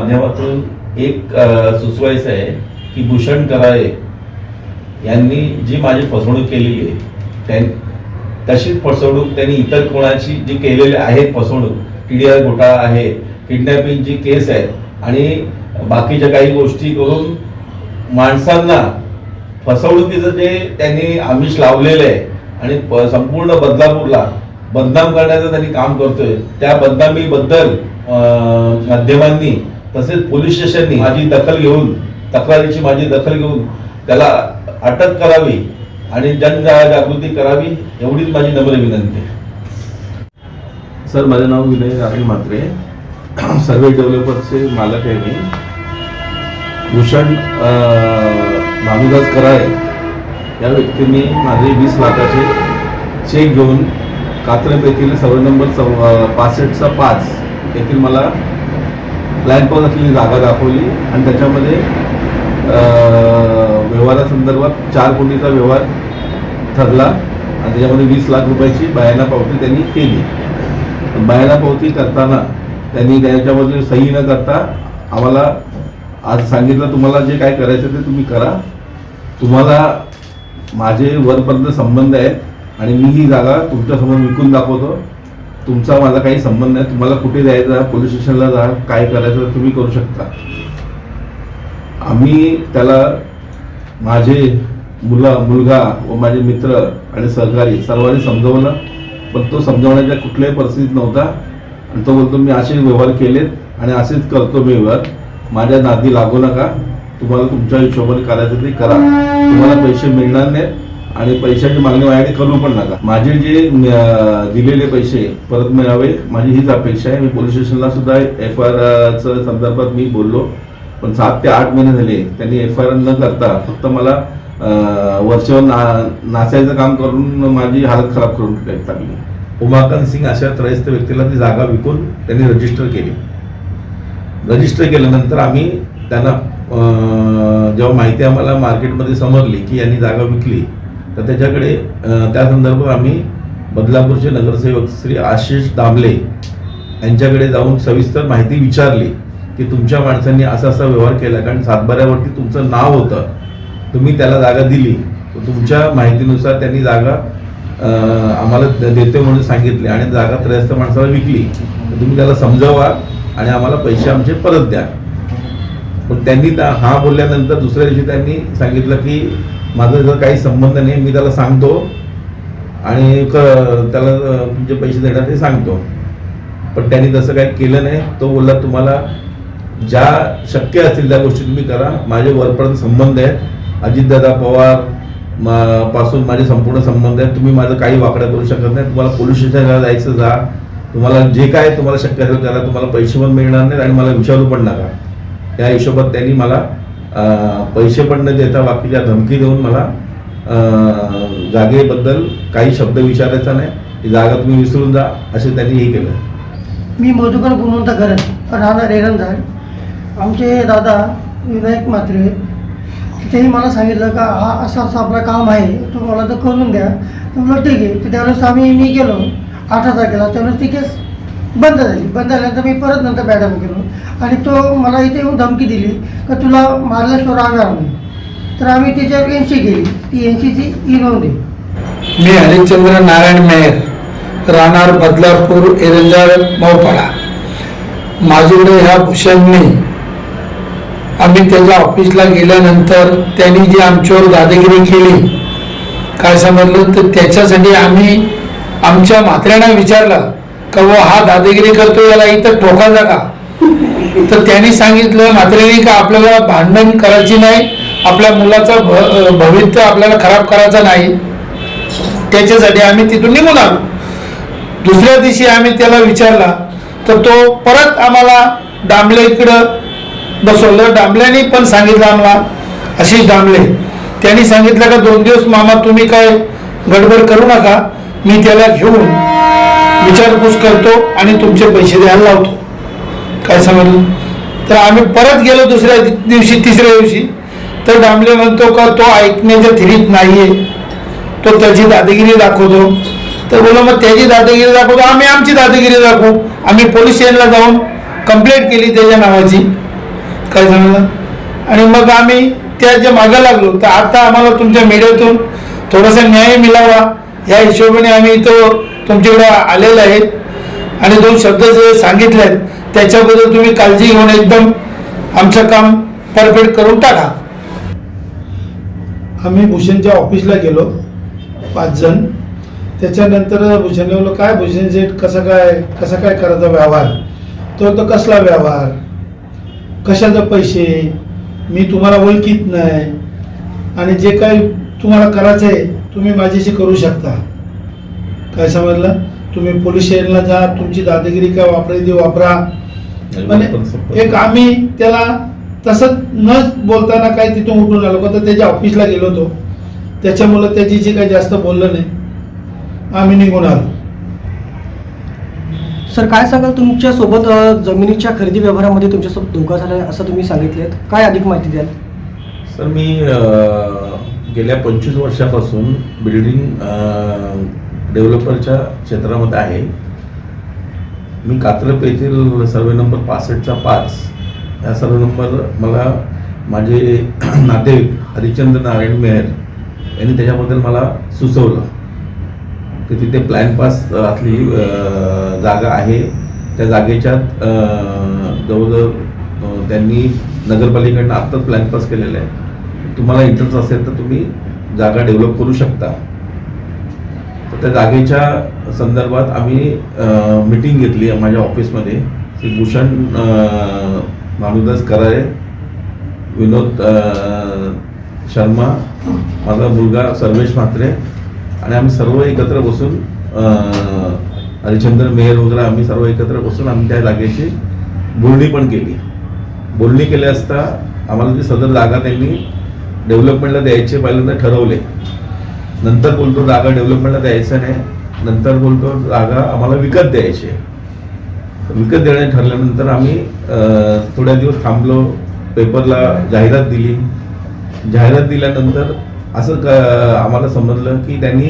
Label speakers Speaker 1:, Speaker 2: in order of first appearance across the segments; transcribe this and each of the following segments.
Speaker 1: माध्यमातून एक सुचवायचं आहे की भूषण कराळे यांनी जी माझी फसवणूक केलेली आहे त्यां तशीच फसवणूक त्यांनी इतर कोणाची जी केलेली आहे फसवणूक टी डी आर घोटाळा आहे किडनॅपिंगची केस आहे आणि बाकीच्या काही गोष्टी करून माणसांना फसवणुकीचं जे त्यांनी आमिष लावलेलं आहे आणि संपूर्ण बदलापूरला बदनाम करण्याचं त्यांनी काम करतोय त्या बदनामीबद्दल माध्यमांनी तसेच पोलीस स्टेशननी माझी दखल घेऊन तक्रारीची माझी दखल घेऊन त्याला अटक करावी आणि जनजागृती करावी एवढीच माझी नम्र विनंती आहे.
Speaker 2: सर माझं नाव विनय राहुल म्हात्रे. सर्वे डेव्हलपर्सचे मालक आहे मी. भूषण भानुदास कराळे या व्यक्तींनी माझे वीस लाखाचे चेक घेऊन कात्रप येथील सर्व नंबर चौ पासष्टचा पाच येथील मला प्लॅन पाऊस असलेली जागा दाखवली आणि त्याच्यामध्ये व्यवहारासंदर्भात चार कोटीचा व्यवहार ठरला आणि त्याच्यामध्ये वीस लाख रुपयाची बायाना पावती त्यांनी केली. बयाना पावती करताना त्यांनी त्याच्यामध्ये सही न करता आम्हाला आज सांगितलं तुम्हाला जे काय करायचं ते तुम्ही करा. तुम्हाला माझे वरपर्यंत संबंध आहेत आणि मी ही जागा तुमच्यासमोर विकून दाखवतो. तुमचा माझा काही संबंध नाही. तुम्हाला कुठे जायचा पोलीस स्टेशनला जा काय करायचं तुम्ही करू शकता. आम्ही त्याला माझे मुला मुलगा व माझे मित्र आणि सहकारी सर्वांनी समजवलं. पण तो समजवण्याच्या कुठल्याही परिस्थितीत नव्हता. आणि तो बोलतो मी असे व्यवहार केलेत आणि असेच करतो मी व्यवहार. माझ्या नादी लागू नका. तुम्हाला तुमच्या हिशोबाने करायचं ते करा. तुम्हाला पैसे मिळणार नाहीत. आणि पैशाची मागणी माझ्याकडे करू पण नका. माझे जे दिलेले पैसे परत मिळावे माझी हीच अपेक्षा आहे. मी पोलीस स्टेशनला सुद्धा एफ आय आरच्या संदर्भात मी बोललो पण सात ते आठ महिने झाले त्यांनी एफ आय आर न करता फक्त मला अं, वरच्यावर ना नाचायचं काम करून माझी हालत खराब करून टाकली.
Speaker 1: उमाकांत सिंग अशा त्रयस्थ व्यक्तीला ती जागा विकून त्यांनी रजिस्टर केली. रजिस्टर केल्यानंतर आम्ही त्यांना जेव्हा माहिती आम्हाला मार्केटमध्ये समजली की यांनी जागा विकली तर त्याच्याकडे त्या संदर्भात आम्ही बदलापूरचे नगरसेवक श्री आशिष दामले यांच्याकडे जाऊन सविस्तर माहिती विचारली की तुमच्या माणसांनी असा असा व्यवहार केला कारण सातबाऱ्यावरती तुमचं नाव होतं. तुम्ही त्याला जागा दिली. तर तुमच्या माहितीनुसार त्यांनी जागा आम्हाला देते देतो म्हणून सांगितले आणि जागा त्रयस्थ माणसाला विकली. तर तुम्ही त्याला समजावा आणि आम्हाला पैसे आमचे परत द्या. पण त्यांनी त्या- हा बोलल्यानंतर दुसऱ्या दिवशी त्यांनी सांगितलं की माझा जर काही संबंध नाही मी त्याला सांगतो आणि क- त्याला तुमचे पैसे देणार ते सांगतो. पण त्यांनी तसं काही केलं नाही तो बोलला तुम्हाला ज्या शक्य असतील त्या गोष्टी तुम्ही करा. माझे वरपर्यंत संबंध आहेत. अजितदादा पवार म- पासून माझे संपूर्ण संबंध आहेत. तुम्ही माझं काही वाकड्या करू शकत नाही. तुम्हाला पोलीस स्टेशनला जायचं जा. तुम्हाला जे काय तुम्हाला शक्य असेल करा. तुम्हाला पैसे पण मिळणार नाहीत आणि मला विचारू पण नका. त्या हिशोबात त्यांनी मला पैसे पण न देता बाकीच्या धमकी देऊन मला जागेबद्दल काही शब्द विचारायचा नाही. ती जागा तुम्ही विसरून जा असे त्यांनी हे केलं.
Speaker 3: मी मधुकर गुणवंत करत राहणार एरंदाड आमचे दादा विनायक मात्रे तेही मला सांगितलं का हा असं असं आपलं काम आहे तो मला तर करून द्या. तर ठीक आहे. तर त्यावेळेस आम्ही मी गेलो. अठरा तारखेला त्यावेळेस ती केस बंद झाली. बंद झाल्यानंतर मी परत नंतर मॅडम गेलो आणि तो मला इथे येऊन धमकी दिली का तुला मारल्याशिवाय राहणार नाही. तर आम्ही त्याच्यावर एन सी गेली ती एन सीची ई नोंद आहे.
Speaker 4: मी हरिश्चंद्र नारायण मेहर राहणार बदलापूर एरंजाळ मोपाडा माझ्याकडे ह्या भूषणने आम्ही त्याच्या ऑफिसला गेल्यानंतर त्यांनी जी आमच्यावर दादागिरी केली काय समजलं? तर त्याच्यासाठी आम्ही आमच्या म्हात्र्यांना विचारलं का व हा दादागिरी करतो याला इथं ठोकायचा का तर त्यांनी सांगितलं म्हात्र्यांनी का आपल्याला भांडण करायची नाही? आपल्या मुलाचं भ भविष्य आपल्याला खराब करायचं नाही. त्याच्यासाठी आम्ही तिथून निघून आलो. दुसऱ्या दिवशी आम्ही त्याला विचारला तर तो परत आम्हाला डांबले इकडं बसवलं. डांबल्याने पण सांगितलं आम्हाला अशी डांबले. त्यांनी सांगितलं का दोन दिवस मामा तुम्ही काय गडबड करू नका. मी त्याला घेऊन विचारपूस करतो आणि तुमचे पैसे द्यायला लावतो. काय समजलं? तर आम्ही परत गेलो दुसऱ्या दिवशी तिसऱ्या दिवशी. तर डांबले म्हणतो का तो ऐकण्याच्या थिरीत नाहीये. तो त्याची दादागिरी दाखवतो. तर बोला मग त्याची दादागिरी दाखवतो. आम्ही आमची दादागिरी दाखवू. आम्ही पोलीस स्टेशनला जाऊन कंप्लेंट केली त्याच्या नावाची. काय समजलं? आणि मग आम्ही त्याच्यामागे लागलो. तर आता आम्हाला तुमच्या मीडियातून थोडासा न्याय मिळावा. या हिशोबाने आम्ही इथं तुमच्याकडे आलेलं आहेत. आणि दोन शब्द जे सांगितले आहेत त्याच्याबद्दल तुम्ही काळजी घेऊन एकदम आमचं काम परफेक्ट करून टाका.
Speaker 5: आम्ही भूषणच्या ऑफिसला गेलो पाच जण. त्याच्यानंतर भूषणने बोललो काय भूषण सेठ कसं काय कसा काय करायचा व्यवहार? तो तो कसला व्यवहार? कशाचे पैसे? मी तुम्हाला ओळखीत नाही. आणि जे काही तुम्हाला करायचं आहे तुम्ही माझ्याशी करू शकता. काय समजलं? तुम्ही पोलीस स्टेशनला जा तुमची दादागिरी काय वापरायची ती वापरा. म्हणजे एक आम्ही त्याला तसं न बोलताना काय तिथून उठून आलो. का तर त्याच्या ऑफिसला गेलो होतो. त्याच्यामुळं त्याच्याशी काही जास्त बोललं नाही. आम्ही निघून आलो.
Speaker 6: सर काय सांगाल तुमच्यासोबत जमिनीच्या खरेदी व्यवहारामध्ये तुमच्यासोबत धोका झाला आहे असं तुम्ही सांगितले काय अधिक माहिती द्याल?
Speaker 1: सर मी गेल्या पंचवीस वर्षापासून बिल्डिंग डेव्हलपरच्या क्षेत्रामध्ये आहे. मी कात्रप येथील सर्वे नंबर पासष्टचा पाच या सर्वे नंबर मला माझे नातेवाईक हरिचंद्र नारायण मेहर यांनी त्याच्याबद्दल मला सुचवलं की तिथे प्लॅन पास असली जागा आहे. त्या जागेच्या जवळजवळ त्यांनी नगरपालिकेकडनं आत्ताच प्लॅन पास केलेलं आहे. तुम्हाला इंटरेस्ट असेल तर तुम्ही जागा डेव्हलप करू शकता. तर त्या जागेच्या संदर्भात आम्ही मिटिंग घेतली आहे माझ्या ऑफिसमध्ये श्री भूषण अ, मानुदास करारे विनोद शर्मा माझा मुलगा सर्वेश म्हात्रे आणि आम्ही सर्व एकत्र बसून अ, हरिचंद्र मेहर वगैरे आम्ही सर्व एकत्र बसून आम्ही त्या जागेची बोलणी पण केली. बोलणी केली असता आम्हाला ती सदर जागा त्यांनी डेव्हलपमेंटला द्यायचे पहिल्यांदा ठरवले. नंतर बोलतो जागा डेव्हलपमेंटला द्यायचं नाही. नंतर बोलतो जागा आम्हाला विकत द्यायची. विकत देणे ठरल्यानंतर आम्ही थोड्या दिवस थांबलो पेपरला जाहिरात दिली. जाहिरात दिल्यानंतर असं क आम्हाला समजलं की त्यांनी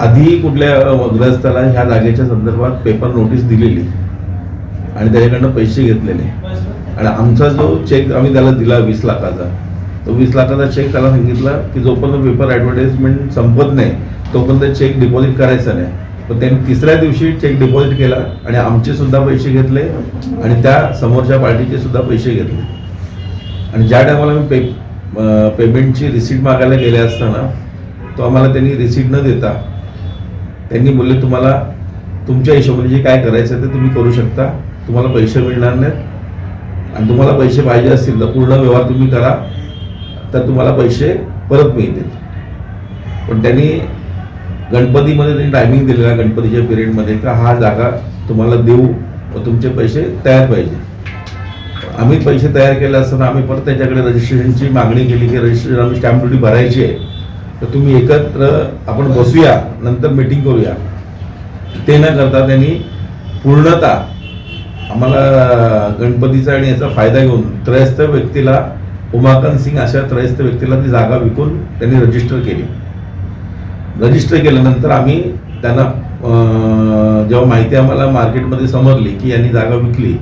Speaker 1: आधी कुठल्या ग्रहस्थाला ह्या जागेच्या संदर्भात पेपर नोटीस दिलेली. आणि त्याच्याकडनं पैसे घेतलेले. आणि आमचा जो चेक आम्ही त्याला दिला वीस लाखाचा. तो वीस लाखाचा चेक त्याला सांगितला की जोपर्यंत पेपर ॲडव्हर्टाइजमेंट संपत नाही तोपर्यंत चेक डिपॉझिट करायचा नाही. पण त्यांनी तिसऱ्या दिवशी चेक डिपॉझिट केला आणि आमचे सुद्धा पैसे घेतले आणि त्या समोरच्या पार्टीचे सुद्धा पैसे घेतले. आणि ज्या टायमाला मी पे पेमेंटची रिसीट मागायला गेले असताना तो आम्हाला त्यांनी रिसीट न देता त्यांनी बोलले तुम्हाला तुमच्या हिशोबाने जे काय करायचं ते तुम्ही करू शकता. तुम्हाला पैसे मिळणार नाहीत. आणि तुम्हाला पैसे पाहिजे असतील तर पूर्ण व्यवहार तुम्ही करा. तर तुम्हाला पैसे परत मिळतील. पण त्यांनी गणपतीमध्ये त्यांनी टायमिंग दिलेला गणपतीच्या पिरियडमध्ये का हा जागा तुम्हाला देऊ व तुमचे पैसे तयार पाहिजे. आम्ही पैसे तयार केले असताना आम्ही परत त्याच्याकडे रजिस्ट्रेशनची मागणी केली की रजिस्ट्रेशन आम्ही स्टॅम्प ड्युटी भरायची आहे. तर तुम्ही एकत्र आपण बसूया नंतर मीटिंग करूया. ते न करता त्यांनी पूर्णतः आम्हाला गणपतीचा आणि याचा फायदा घेऊन त्रयस्थ व्यक्तीला उमाकांत सिंग अशा त्रयस्थ व्यक्तीला ती जागा विकून त्यांनी रजिस्टर केली. रजिस्टर केल्यानंतर आम्ही त्यांना जेव्हा माहिती आम्हाला मार्केटमध्ये समजली की यांनी जागा विकली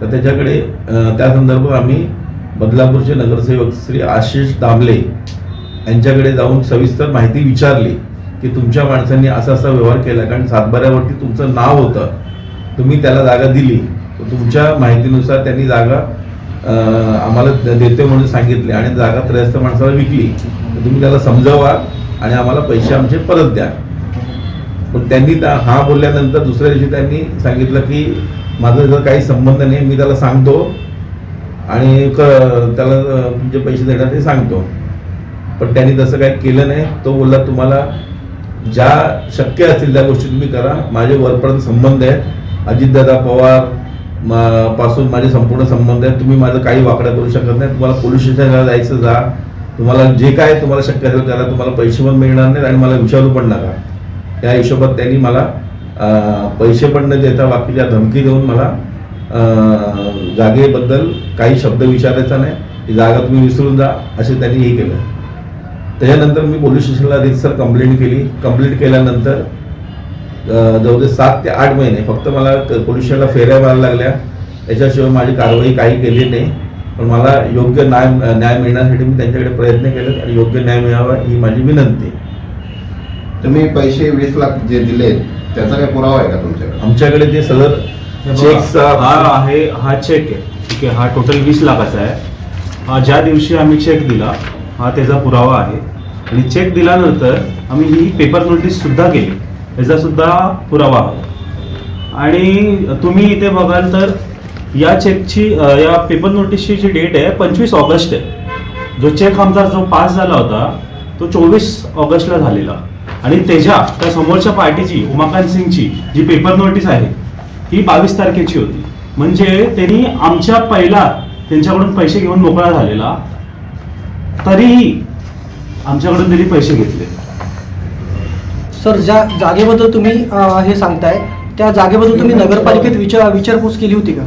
Speaker 1: तर त्याच्याकडे त्या संदर्भात आम्ही बदलापूरचे नगरसेवक श्री आशिष दामले यांच्याकडे जाऊन सविस्तर माहिती विचारली की तुमच्या माणसांनी असा असा व्यवहार केला कारण सातबाऱ्यावरती तुमचं नाव होतं. तुम्ही त्याला जागा दिली. तर तुमच्या माहितीनुसार त्यांनी जागा आम्हाला देते म्हणून सांगितले आणि जागा त्रयस्थ माणसाला विकली तर तुम्ही त्याला समजावा आणि आम्हाला पैसे आमचे परत द्या. पण त्यांनी त्या- हा बोलल्यानंतर दुसऱ्या दिवशी त्यांनी सांगितलं की माझा जर काही संबंध नाही मी त्याला सांगतो आणि क- त्याला तुमचे पैसे देणार ते सांगतो. पण त्यांनी तसं काही केलं नाही. तो बोलला तुम्हाला ज्या शक्य असतील त्या गोष्टी तुम्ही करा. माझे वरपर्यंत संबंध आहेत. अजितदादा पवार मा पासून माझे संपूर्ण संबंध आहेत. तुम्ही माझं काही वाकडं करू शकत नाही. तुम्हाला पोलीस स्टेशनला जायचं जा. तुम्हाला जे काय तुम्हाला शक्य असेल करा तुम्हाला पैसे पण मिळणार नाहीत आणि मला विचारू पण नका. त्या हिशोबात त्यांनी मला पैसे पण न देता बाकीच्या धमकी देऊन मला जागेबद्दल काही शब्द विचारायचा नाही. जागा तुम्ही विसरून जा असे त्यांनी हे केलं. त्याच्यानंतर मी पोलीस स्टेशनला रितसर कंप्लेंट केली. कंप्लेंट केल्यानंतर जवळजवळ सात ते आठ महिने फक्त मला स्टेशनला फेऱ्या मारायला लागल्या. त्याच्याशिवाय माझी कारवाई काही केली नाही. पण मला योग्य न्याय न्याय मिळण्यासाठी मी त्यांच्याकडे प्रयत्न केले आणि योग्य न्याय मिळावा ही माझी विनंती.
Speaker 7: तुम्ही पैसे वीस लाख जे दिले त्याचा काही पुरावा आहे का तुमच्याकडे?
Speaker 1: आमच्याकडे ते सदर
Speaker 8: हा
Speaker 1: चेकचा
Speaker 8: आहे हा चेक आहे. ठीक आहे हा टोटल वीस लाखाचा आहे. हा ज्या दिवशी आम्ही चेक दिला हा त्याचा पुरावा आहे. आणि चेक दिल्यानंतर आम्ही ही पेपर नोटीस सुद्धा केली. याचा सुद्धा पुरावा. आणि तुम्ही इथे बघाल तर या चेकची या पेपर नोटीसची जी डेट आहे पंचवीस ऑगस्ट आहे. जो चेक आमचा जो पास झाला होता तो चोवीस ऑगस्टला झालेला. आणि त्याच्या त्या समोरच्या पार्टीची उमाकांत सिंगची जी पेपर नोटीस आहे ही बावीस तारखेची होती. म्हणजे त्यांनी आमच्या पहिला त्यांच्याकडून पैसे घेऊन मोकळा झालेला. तरीही आमच्याकडून त्यांनी पैसे घेतले.
Speaker 6: सर ज्या जागेबद्दल तुम्ही अं, हे सांगताय त्या जागेबद्दल तुम्ही नगरपालिकेत विचार विचारपूस केली होती का?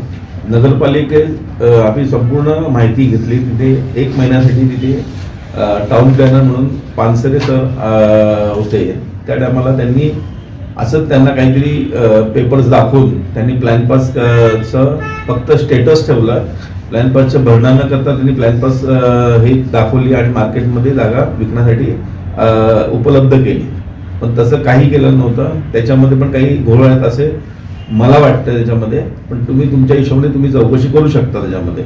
Speaker 1: नगरपालिकेत अ, आम्ही संपूर्ण माहिती घेतली तिथे. एक महिन्यासाठी तिथे अ, टाउन प्लॅनर म्हणून पानसरे सर अ, होते. त्या टायमाला त्यांनी असंच त्यांना काहीतरी पेपर्स दाखवून त्यांनी प्लॅन पास चं फक्त स्टेटस ठेवलं. प्लॅन पासचं भरणा न करता त्यांनी प्लॅन पास हे दाखवली आणि मार्केटमध्ये जागा विकण्यासाठी अ, उपलब्ध केली. पण तसं काही केलं नव्हतं. त्याच्यामध्ये पण काही घोळ असे मला वाटतं त्याच्यामध्ये. पण तुम्ही तुमच्या हिशोबाने तुम्ही चौकशी करू शकता त्याच्यामध्ये.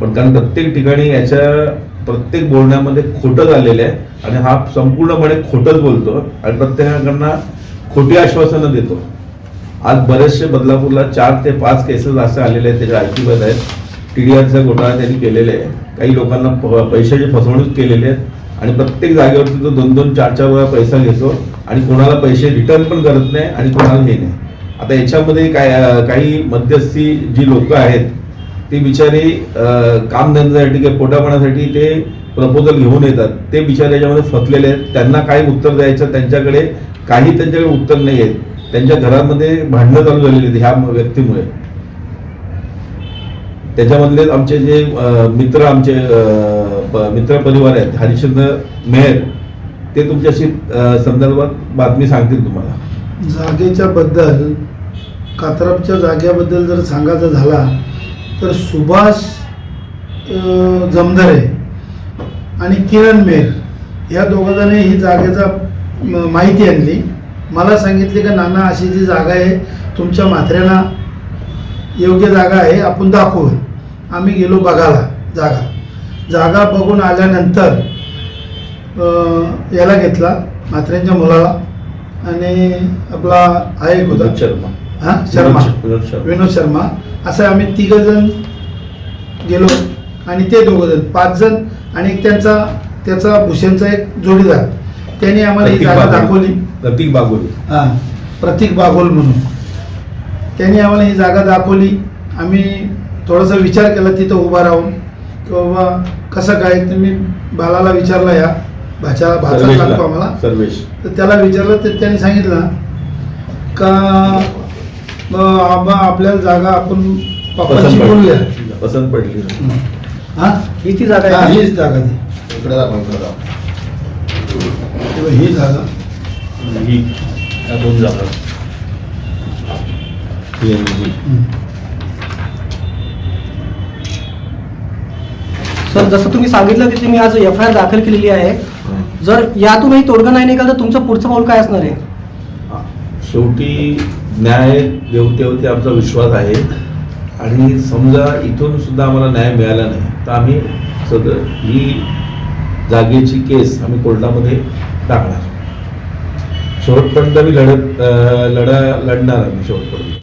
Speaker 1: पण कारण प्रत्येक ठिकाणी याच्या प्रत्येक बोलण्यामध्ये खोटं झालेलं आहे आणि हा संपूर्णपणे खोटंच बोलतो आणि प्रत्येकाकडनं खोटी आश्वासनं देतो. आज बरेचसे बदलापूरला चार ते पाच केसेस असे आलेले आहेत त्याच्या ऐकिबत आहेत. टी डी आरचा घोटाळा त्यांनी केलेले आहे. काही लोकांना प- पैशाची फसवणूक केलेली आहे आणि प्रत्येक जागेवरती तो दोन दोन चार चार वेळा पैसा घेतो आणि कोणाला पैसे रिटर्न पण करत नाही आणि कोणाला हे नाही. आता याच्यामध्ये काय काही मध्यस्थी जी लोक आहेत ती बिचारी कामधंद्यासाठी किंवा पोटापणासाठी ते प्रपोजल घेऊन येतात. ते बिचारे याच्यामध्ये फसलेले आहेत. त्यांना काय उत्तर द्यायचं त्यांच्याकडे? काही त्यांच्याकडे उत्तर नाही आहेत. त्यांच्या घरामध्ये भांडणं चालू झालेली आहेत ह्या व्यक्तीमुळे. त्याच्यामधले आमचे जे मित्र आमचे प- मित्र परिवार आहेत. हरिश्चंद्र मेहर ते तुमच्याशी संदर्भात बातमी सांगतील तुम्हाला.
Speaker 5: जागेच्या बद्दल कात्रपच्या जागेबद्दल जर सांगायचं झाला तर सुभाष जमदारे जमदरे आणि किरण मेर या दोघांनी ही जागेचा माहिती आणली. मला सांगितले का नाना अशी जी जागा आहे तुमच्या म्हात्र्यांना योग्य जागा आहे आपण दाखवू आम्ही गेलो बघायला जागा. जागा बघून आल्यानंतर अं, याला घेतला म्हात्र्यांच्या मुलाला आणि आपला हा एक होता.
Speaker 1: विनोद शर्मा.
Speaker 5: हा शर्मा.
Speaker 1: विनोद शर्मा.
Speaker 5: असं आम्ही तिघ जण गेलो आणि ते दोघं जण पाच जण आणि एक त्यांचा त्याचा भूषणचा एक जोडीदार. त्यांनी आम्हाला ही जागा. दाखवली.
Speaker 1: प्रतीक बागोली.
Speaker 5: हा प्रतीक बागोल म्हणून. त्यांनी आम्हाला ही जागा दाखवली. आम्ही थोडासा विचार केला तिथं उभा राहून. की बाबा कसं काय तुम्ही बालाला विचारला या? भाच्याला भाचा
Speaker 1: सर्वेशला.
Speaker 5: लागतो आम्हाला
Speaker 1: सर्वेश.
Speaker 5: तर त्याला विचारलं तर त्यांनी सांगितलं का "ब- आबा आपल्याला जागा आपण पप्पाची
Speaker 1: पडली. पसंत पडली.
Speaker 5: हा?
Speaker 6: ही ती जागा
Speaker 5: हा,
Speaker 6: आहे
Speaker 5: हीच जागा ती.
Speaker 7: इकडे दाखवा इकडे दाखवा.
Speaker 5: तेव्हा ही जागा.
Speaker 8: ही या दोन जागा.
Speaker 6: सर जसं तुम्ही सांगितलं की तुम्ही आज एफ आय आर दाखल केलेली आहे. जर यातूनही तोडगा नाही निघाला तर तुमचं पुढचं पाऊल काय असणार आहे?
Speaker 1: शेवटी न्याय देवतेवरती आमचा विश्वास आहे. आणि समजा इथून सुद्धा आम्हाला न्याय मिळाला नाही तर आम्ही सद ही जागेची केस आम्ही कोर्टामध्ये टाकणार. शेवटपर्यंत मी लढत लढा लढणार आम्ही शेवटपर्यंत.